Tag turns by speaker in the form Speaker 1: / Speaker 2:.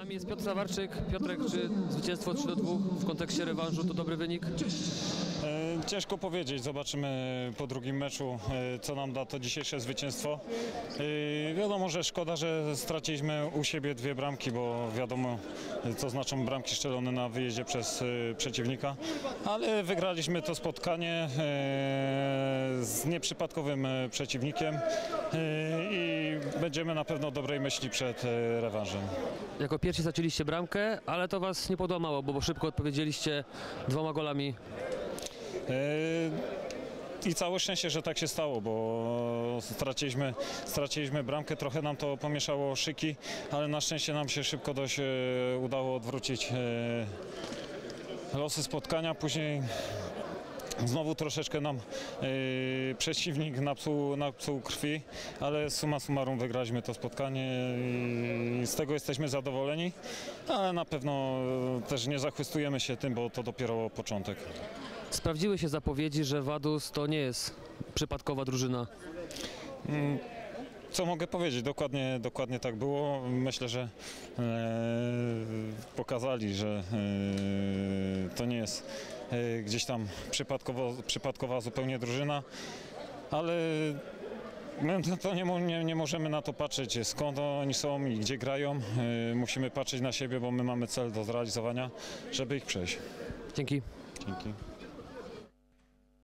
Speaker 1: nami jest Piotr Zawarczyk. Piotrek, czy zwycięstwo 3 do 2 w kontekście rewanżu to dobry wynik?
Speaker 2: E, Ciężko powiedzieć, zobaczymy po drugim meczu, e, co nam da to dzisiejsze zwycięstwo. E, Wiadomo, że szkoda, że straciliśmy u siebie dwie bramki, bo wiadomo, co znaczą bramki strzelone na wyjeździe przez przeciwnika, ale wygraliśmy to spotkanie z nieprzypadkowym przeciwnikiem będziemy na pewno dobrej myśli przed e, rewanżem.
Speaker 1: Jako pierwsi zaczęliście bramkę, ale to was nie podłamało, bo, szybko odpowiedzieliście dwoma golami.
Speaker 2: E, I całe szczęście, że tak się stało, bo straciliśmy, straciliśmy bramkę, trochę nam to pomieszało szyki, ale na szczęście nam się szybko dość e, udało odwrócić losy spotkania. Później znowu troszeczkę nam e, przeciwnik napsuł, napsuł krwi, ale summa summarum wygraliśmy to spotkanie i z tego jesteśmy zadowoleni, ale na pewno też nie zachwystujemy się tym, bo to dopiero początek.
Speaker 1: Sprawdziły się zapowiedzi, że Wadus to nie jest przypadkowa drużyna.
Speaker 2: Co mogę powiedzieć? Dokładnie, dokładnie tak było. Myślę, że e, pokazali, że e, to nie jest gdzieś tam przypadkowo, przypadkowa zupełnie drużyna, ale my to- to nie, nie, nie możemy na to patrzeć, skąd oni są i gdzie grają. E, musimy patrzeć na siebie, bo my mamy cel do zrealizowania, żeby ich przejść.
Speaker 1: Dzięki.
Speaker 2: Dzięki.